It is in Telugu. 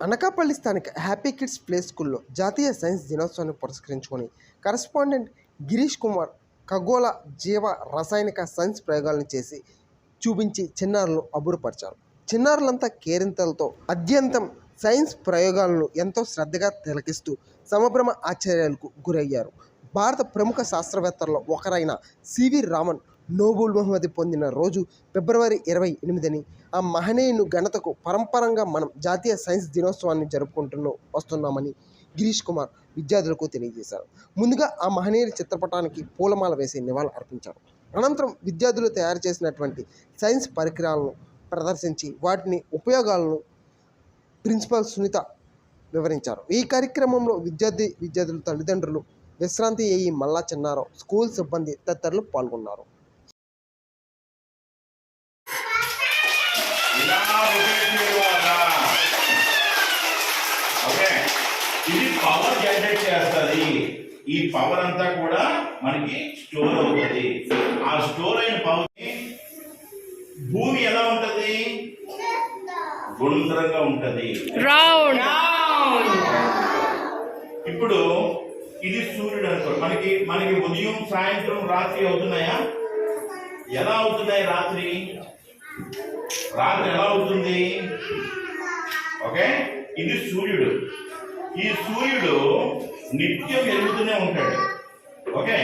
అనకాపల్లి స్థానిక హ్యాపీ కిడ్స్ ప్లే స్కూల్లో జాతీయ సైన్స్ దినోత్సవాన్ని పురస్కరించుకొని కరస్పాండెంట్ గిరీష్ కుమార్ ఖగోళ జీవ రసాయనిక సైన్స్ ప్రయోగాలను చేసి చూపించి చిన్నారులను అబ్బురపరిచారు. చిన్నారులంతా కేరింతలతో అత్యంతం సైన్స్ ప్రయోగాలను ఎంతో శ్రద్ధగా తిలకిస్తూ సమభ్రమ ఆశ్చర్యాలకు గురయ్యారు. భారత ప్రముఖ శాస్త్రవేత్తల్లో ఒకరైన సివి రామన్ నోబుల్ బహుమతి పొందిన రోజు ఫిబ్రవరి ఇరవై ఎనిమిదిని ఆ మహనీయుని ఘనతకు పరంపరంగా మనం జాతీయ సైన్స్ దినోత్సవాన్ని జరుపుకుంటున్న వస్తున్నామని గిరీష్ కుమార్ విద్యార్థులకు తెలియజేశారు. ముందుగా ఆ మహనీయుడి చిత్రపటానికి పూలమాల వేసి నివాళులు అర్పించారు. అనంతరం విద్యార్థులు తయారు చేసినటువంటి సైన్స్ పరికరాలను ప్రదర్శించి వాటిని ఉపయోగాలను ప్రిన్సిపల్ సునీత వివరించారు. ఈ కార్యక్రమంలో విద్యార్థి విద్యార్థుల తల్లిదండ్రులు విశ్రాంతి ఏఈ మల్లా చిన్నారావు స్కూల్ సిబ్బంది తదితరులు పాల్గొన్నారు. ఇది పవర్ జనరేట్ చేస్తుంది. ఈ పవర్ అంతా కూడా మనకి స్టోర్ అవుతుంది. ఆ స్టోర్ గుండ్రంగా ఉంటది. ఇప్పుడు ఇది సూర్యుడు అనుకో మనకి మనకి ఉదయం సాయంత్రం రాత్రి అవుతున్నాయా? ఎలా అవుతున్నాయి రాత్రి? రాత్రి ఎలా అవుతుంది? ఓకే? ఇది సూర్యుడు. ఈ సూర్యుడు నిత్యం వెలుగుతూనే ఉంటాడు. ఓకే?